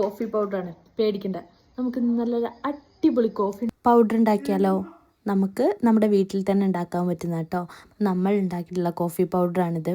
Coffee പൗഡറാണ് പേടിക്കണ്ട. നമുക്ക് നല്ലൊരു അടിപൊളി കോഫി പൗഡർ ഉണ്ടാക്കിയാലോ? നമുക്ക് നമ്മുടെ വീട്ടിൽ തന്നെ ഉണ്ടാക്കാൻ പറ്റുന്ന കേട്ടോ. നമ്മൾ ഉണ്ടാക്കിയിട്ടുള്ള കോഫി പൗഡറാണിത്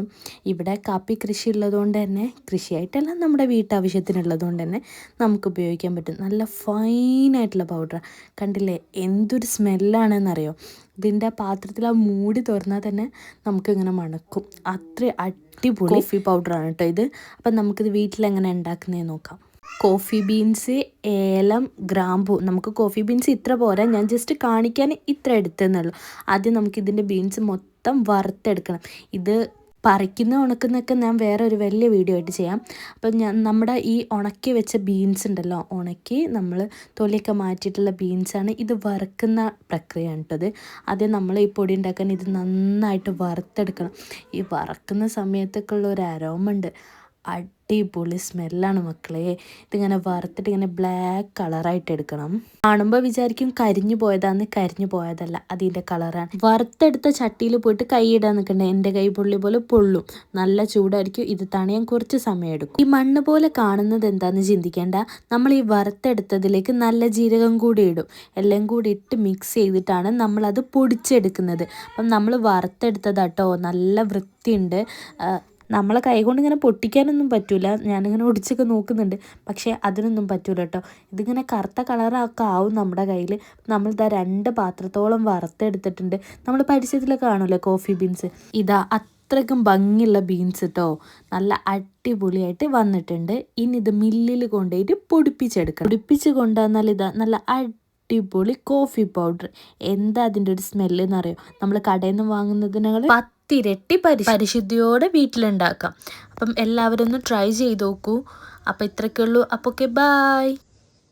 ഇവിടെ കാപ്പി കൃഷി ഉള്ളതുകൊണ്ട് തന്നെ കൃഷിയായിട്ടല്ല നമ്മുടെ വീട്ടാവശ്യത്തിനുള്ളതുകൊണ്ട് തന്നെ നമുക്ക് ഉപയോഗിക്കാൻ പറ്റും. നല്ല ഫൈനായിട്ടുള്ള പൗഡർ കണ്ടില്ലേ? എന്തൊരു സ്മെല്ലാണെന്നറിയോ? ഇതിന്റെ പാത്രത്തിൽ ആ മൂടി തുറന്നാൽ തന്നെ നമുക്കിങ്ങനെ മണക്കും. അത്ര അടിപൊളി കോഫി പൗഡറാണ് കേട്ടോ ഇത്. അപ്പം നമുക്കിത് വീട്ടിൽ എങ്ങനെ ഉണ്ടാക്കുന്നതെന്ന് നോക്കാം. കോഫി ബീൻസ് ഏലം ഗ്രാമ്പു. നമുക്ക് കോഫി ബീൻസ് ഇത്ര പോരാ. ഞാൻ ജസ്റ്റ് കാണിക്കാൻ ഇത്ര എടുത്തെന്നുള്ളൂ ആദ്യം നമുക്ക് ഇതിന്റെ ബീൻസ് മൊത്തം വറുത്തെടുക്കണം. ഇത് പറിക്കുന്ന ഉണക്കുന്നൊക്കെ ഞാൻ വേറെ ഒരു വലിയ വീഡിയോ ആയിട്ട് ചെയ്യാം. അപ്പം ഞാൻ നമ്മുടെ ഈ ഉണക്കി വെച്ച ബീൻസ് ഉണ്ടല്ലോ ഉണക്കി നമ്മൾ തൊലിയൊക്കെ മാറ്റിയിട്ടുള്ള ബീൻസാണ് ഇത് വറുക്കുന്ന പ്രക്രിയ ഉണ്ടത് ആദ്യം നമ്മൾ ഈ പൊടി ഉണ്ടാക്കാൻ ഇത് നന്നായിട്ട് വറുത്തെടുക്കണം. ഈ വറുക്കുന്ന സമയത്തൊക്കെ ഉള്ള ഒരു അരോമ ഉണ്ട്. അടിപൊളി സ്മെല്ലാണ് മക്കളെ. ഇതിങ്ങനെ വറുത്തിട്ട് ഇങ്ങനെ ബ്ലാക്ക് കളറായിട്ട് എടുക്കണം. കാണുമ്പോൾ വിചാരിക്കും കരിഞ്ഞു പോയതാന്ന്. കരിഞ്ഞു പോയതല്ല അതിന്റെ കളറാണ് വറുത്തെടുത്ത ചട്ടിയിൽ പോയിട്ട് കൈ ഇടാൻ നിൽക്കണ്ടേ? എന്റെ കൈ പൊള്ളി പോലെ പൊള്ളും. നല്ല ചൂടായിരിക്കും. ഇത് തണിയാൻ കുറച്ച് സമയം എടുക്കും. ഈ മണ്ണ് പോലെ കാണുന്നത് എന്താണെന്ന് ചിന്തിക്കേണ്ട. നമ്മൾ ഈ വറുത്തെടുത്തതിലേക്ക് നല്ല ജീരകം കൂടി ഇടും. എല്ലാം കൂടി ഇട്ട് മിക്സ് ചെയ്തിട്ടാണ് നമ്മളത് പൊടിച്ചെടുക്കുന്നത്. അപ്പം നമ്മൾ വറുത്തെടുത്തതാട്ടോ നല്ല വൃത്തിയുണ്ട്. നമ്മളെ കൈകൊണ്ട് ഇങ്ങനെ പൊട്ടിക്കാനൊന്നും പറ്റില്ല ഞാനിങ്ങനെ ഒടിച്ചൊക്കെ നോക്കുന്നുണ്ട്. പക്ഷേ അതിനൊന്നും പറ്റൂല കേട്ടോ ഇതിങ്ങനെ കറുത്ത കളറൊക്കെ ആവും നമ്മുടെ കയ്യിൽ നമ്മളിതാ രണ്ട് പാത്രത്തോളം വറുത്തെടുത്തിട്ടുണ്ട്. നമ്മൾ പരിചയത്തിലൊക്കെ കാണുമല്ലോ കോഫി ബീൻസ് ഇതാ അത്രയ്ക്കും ഭംഗിയുള്ള ബീൻസ് കേട്ടോ നല്ല അടിപൊളിയായിട്ട് വന്നിട്ടുണ്ട്. ഇനി ഇത് മില്ലിൽ കൊണ്ടുപോയിട്ട് പൊടിപ്പിച്ചെടുക്കണം. പൊടിപ്പിച്ച് കൊണ്ടുവന്നാൽ ഇതാ നല്ല അടിപൊളി കോഫി പൗഡർ എന്താ അതിന്റെ ഒരു സ്മെല്ല് എന്നറിയോ നമ്മൾ കടയിൽ നിന്ന് വാങ്ങുന്നതിനേക്കാൾ പത്തിരട്ടി പരി പരിശുദ്ധിയോടെ വീട്ടിലുണ്ടാക്കാം. അപ്പം എല്ലാവരും ഒന്ന് ട്രൈ ചെയ്ത് നോക്കൂ. അപ്പം ഇത്രയൊക്കെ ഉള്ളൂ. അപ്പോൾ ഓക്കെ ബായ്